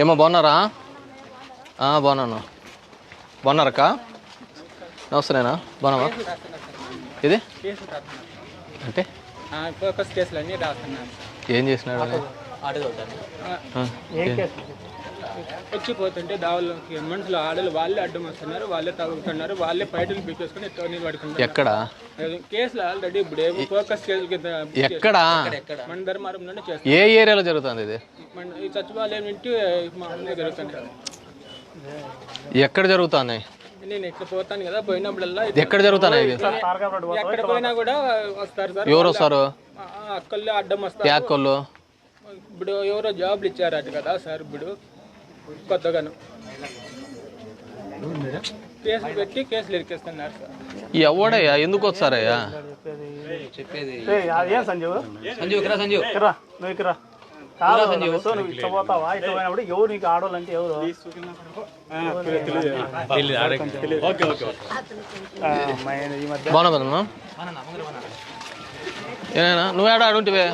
ఏమో బాగున్నారా? ఆ, బాగున్నాను. బాగున్నారక్క? నమస్తేనా బాగున్నావా? ఇది? అంటే? ఏం చేసినాడు వచ్చిపోతుంటే దావుల్లోకి మనుషులు ఆడలు వాళ్ళే అడ్డం వస్తున్నారు వాళ్ళే తగులుతున్నారు వాళ్ళే పైటలు పీకేసుకుని నీళ్ళు పడుకుంటారు ఎక్కడ? కేసులు ఆల్రెడీ ఇప్పుడు ఏమో ఫోకస్ కేసు కింద ఎక్కడ? మన ధర్మారంలోనే చేస్తారు. ఏ ఏరియాలో జరుగుతుంది ఇది? మన ఈ సచివాలయం ఇంటి మామూలుగా జరుగుతుంది. ఎక్కడ జరుగుతుంది నేను ఇట్లా పోతాను కదా పోయినప్పుడల్లా ఎక్కడ జరుగుతున్నాయి ఎక్కడ పోయినా కూడా వస్తారు సార్. ఎవరు వస్తారు? ఆ, అక్కళ్ళే అడ్డం వస్తారు. యాకోళ్ళు ఇప్పుడు ఎవరో జాబ్లు ఇచ్చారట కదా సార్ ఇప్పుడు. కొత్తగాను. కేసులు పెట్టి కేసులు ఇరికేస్తున్నారు సార్ ఎవడయ్యా? ఎందుకు వస్తారయ్యా ఏం సంజీవ్? సంజీవ్ ఇక్కడ సంజీవ్. ఇక్కడ నువ్వు ఇక్కడ కాదు సో నువ్వు ఇట్లా పోతావా ఇట్లా పోయినప్పుడు ఎవరు? నీకు ఎవరు బాగున్నా నువ్వు ఏడా ఆడుంటివే?